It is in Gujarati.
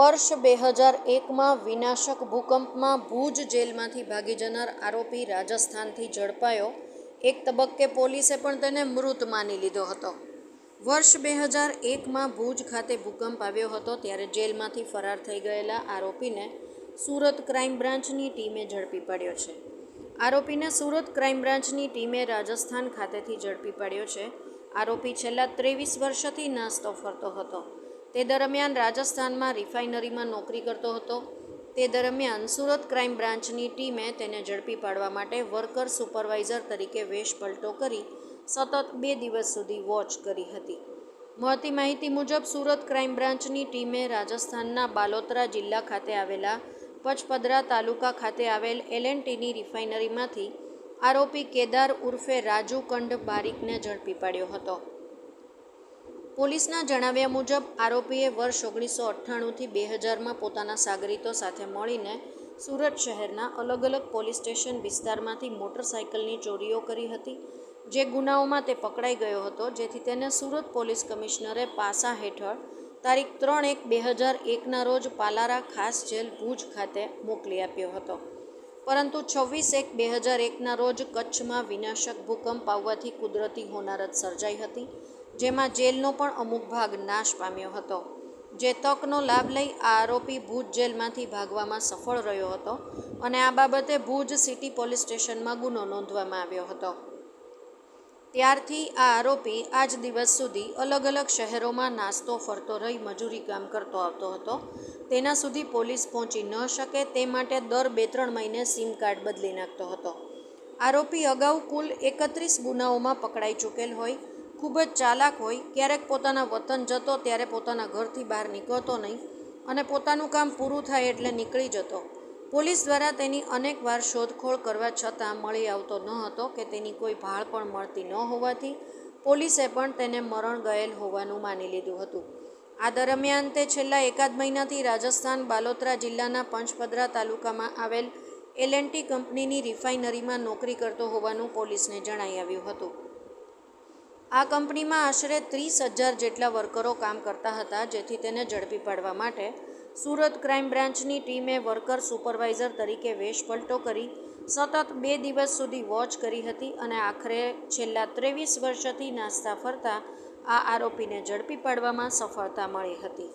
વર્ષ બે હજાર એકમાં વિનાશક ભૂકંપમાં ભુજ જેલમાંથી ભાગી જનાર આરોપી રાજસ્થાનથી ઝડપાયો. એક તબક્કે પોલીસે પણ તેને મૃત માની લીધો હતો. વર્ષ બે હજાર એકમાં ભુજ ખાતે ભૂકંપ આવ્યો હતો ત્યારે જેલમાંથી ફરાર થઈ ગયેલા આરોપીને સુરત ક્રાઇમ બ્રાન્ચની ટીમે ઝડપી પાડ્યો છે. આરોપીને સુરત ક્રાઇમ બ્રાન્ચની ટીમે રાજસ્થાન ખાતેથી ઝડપી પાડ્યો છે. આરોપી છેલ્લા ત્રેવીસ વર્ષથી નાસ્તો ફરતો હતો. તે દરમિયાન રાજસ્થાનમાં રિફાઇનરીમાં નોકરી કરતો હતો. તે દરમિયાન સુરત ક્રાઇમ બ્રાન્ચની ટીમે તેને ઝડપી પાડવા માટે વર્કર સુપરવાઇઝર તરીકે વેશ પલટો કરી સતત બે દિવસ સુધી વોચ કરી હતી. મળતી માહિતી મુજબ, સુરત ક્રાઇમ બ્રાન્ચની ટીમે રાજસ્થાનના બાલોતરા જિલ્લા ખાતે આવેલા પચપદરા તાલુકા ખાતે આવેલ એલએનટીની રિફાઇનરીમાંથી આરોપી કેદાર ઉર્ફે રાજુ કંડ બારીકને ઝડપી પાડ્યો હતો. પોલીસના જણાવ્યા મુજબ, આરોપીએ વર્ષ ઓગણીસો અઠ્ઠાણુંથી બે હજારમાં પોતાના સાગરીતો સાથે મળીને સુરત શહેરના અલગ અલગ પોલીસ સ્ટેશન વિસ્તારમાંથી મોટરસાયકલની ચોરીઓ કરી હતી. જે ગુનાઓમાં તે પકડાઈ ગયો હતો, જેથી તેને સુરત પોલીસ કમિશનરે પાસા હેઠળ તારીખ ત્રણ એક બે હજાર એકના રોજ પાલારા ખાસ જેલ ભુજ ખાતે મોકલી આપ્યો હતો. પરંતુ છવ્વીસ એક બે હજાર એકના રોજ કચ્છમાં વિનાશક ભૂકંપ આવવાથી કુદરતી હોનારત સર્જાઈ હતી, જેમાં જેલનો પણ અમુક ભાગ નાશ પામ્યો હતો. જે તકનો લાભ લઈ આ આરોપી ભુજ જેલમાંથી ભાગવામાં સફળ રહ્યો હતો અને આ બાબતે ભુજ સિટી પોલીસ સ્ટેશનમાં ગુનો નોંધવામાં આવ્યો હતો. ત્યારથી આ આરોપી આજ દિવસ સુધી અલગ અલગ શહેરોમાં નાસ્તો ફરતો રહી મજૂરી કામ કરતો આવતો હતો. તેના સુધી પોલીસ પહોંચી ન શકે તે માટે દર બે ત્રણ મહિને સિમ કાર્ડ બદલી નાખતો હતો. આરોપી અગાઉ કુલ એકત્રીસ ગુનાઓમાં પકડાઈ ચૂકેલ હોય, ખૂબ જ ચાલાક હોય, ક્યારેક પોતાના વતન જતો, ત્યારે પોતાના ઘરથી બહાર નીકળતો નહીં અને પોતાનું કામ પૂરું થાય એટલે નીકળી જતો. પોલીસ દ્વારા તેની અનેકવાર શોધખોળ કરવા છતાં મળી આવતો ન હતો કે તેની કોઈ ભાળ પણ મળતી ન હોવાથી પોલીસે પણ તેને મરણ ગયેલ હોવાનું માની લીધું હતું. આ દરમિયાન તે છેલ્લા એકાદ મહિનાથી રાજસ્થાન બાલોતરા જિલ્લાના પંચપદરા તાલુકામાં આવેલ એલએનટી કંપનીની રિફાઇનરીમાં નોકરી કરતો હોવાનું પોલીસને જણાઈ આવ્યું હતું. આ કંપનીમાં આશરે ત્રીસ હજાર જેટલા વર્કરો કામ કરતા હતા જેથી તેને ઝડપી પાડવા માટે સુરત ક્રાઇમ બ્રાન્ચની ટીમે વર્કર સુપરવાઇઝર તરીકે વેશપલટો કરી, સતત બે દિવસ સુધી વોચ કરી હતી અને આખરે છેલ્લા ત્રેવીસ વર્ષથી નાસ્તા ફરતા આ આરોપીને ઝડપી પાડવામાં સફળતા મળી હતી.